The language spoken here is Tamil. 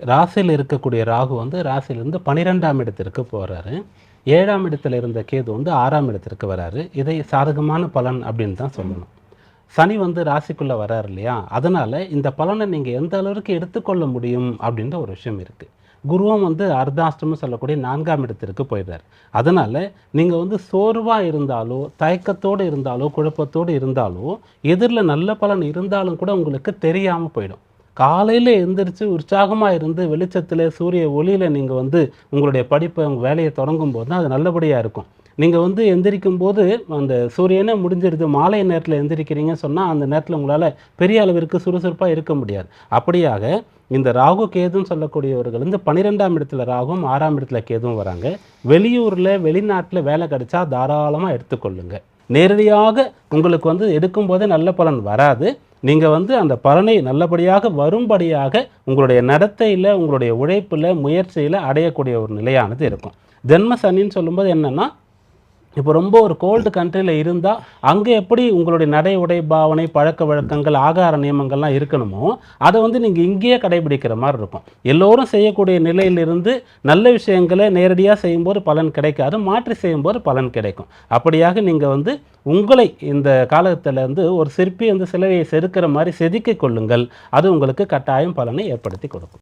ராசியில் இருக்கக்கூடிய ராகு வந்து ராசியிலிருந்து பன்னிரெண்டாம் இடத்திற்கு போகிறாரு ஏழாம் இடத்துல இருந்த கேது வந்து ஆறாம் இடத்திற்கு வராரு. இதை சாதகமான பலன் அப்படின்னு தான் சொல்லணும். சனி வந்து ராசிக்குள்ளே வராரு இல்லையா? அதனால் இந்த பலனை நீங்கள் எந்த அளவுக்கு எடுத்துக்கொள்ள முடியும் அப்படின்ற ஒரு விஷயம் இருக்குது குருவும் வந்து அர்த்தாஷ்டமம் சொல்லக்கூடிய நான்காம் இடத்திற்கு போயிடுறார் அதனால் நீங்கள் வந்து சோர்வாக இருந்தாலோ தயக்கத்தோடு இருந்தாலோ குழப்பத்தோடு இருந்தாலோ எதிரில் நல்ல பலன் இருந்தாலும் கூட உங்களுக்கு தெரியாமல் போயிடும். காலையில் எந்திரிச்சு உற்சாகமாக இருந்து வெளிச்சத்தில் சூரிய ஒளியில் நீங்கள் வந்து உங்களுடைய படிப்பை உங்கள் வேலையை தொடங்கும் போது தான் அது நல்லபடியாக இருக்கும். நீங்கள் வந்து எந்திரிக்கும் போது அந்த சூரியனே முடிஞ்சிருது மாலை நேரத்தில் எந்திரிக்கிறீங்கன்னு சொன்னால் அந்த நேரத்தில் உங்களால் பெரிய அளவிற்கு சுறுசுறுப்பாக இருக்க முடியாது. அப்படியாக இந்த ராகு கேதுன்னு சொல்லக்கூடியவர்கள் வந்து பன்னிரெண்டாம் இடத்துல ராகும் ஆறாம் இடத்துல கேதும் வராங்க. வெளியூரில் வெளிநாட்டில் வேலை கிடைச்சா தாராளமாக எடுத்துக்கொள்ளுங்க. நேரடியாக உங்களுக்கு வந்து எடுக்கும்போதே நல்ல பலன் வராது. நீங்கள் வந்து அந்த பலனை நல்லபடியாக வரும்படியாக உங்களுடைய நடத்தையில் உங்களுடைய உழைப்பில் முயற்சியில் அடையக்கூடிய ஒரு நிலையானது இருக்கும். ஜென்ம சனின்னு சொல்லும்போது என்னென்னா இப்போ ரொம்ப ஒரு கோல்டு கண்ட்ரியில் இருந்தால் அங்கே எப்படி உங்களுடைய நடை உடை பாவனை பழக்க வழக்கங்கள் ஆகார நியமங்கள்லாம் இருக்கணுமோ அதை வந்து நீங்கள் இங்கேயே கடைபிடிக்கிற மாதிரி இருக்கும். எல்லோரும் செய்யக்கூடிய நிலையிலிருந்து நல்ல விஷயங்களை நேரடியாக செய்யும்போது பலன் கிடைக்காது மாற்றி செய்யும்போது பலன் கிடைக்கும். அப்படியாக நீங்கள் வந்து உங்களை இந்த காலத்தில் வந்து ஒரு சிற்பி வந்து சிலையை செதுக்கிற மாதிரி செதுக்கிக் கொள்ளுங்கள். அது உங்களுக்கு கட்டாயம் பலனை ஏற்படுத்தி கொடுக்கும்.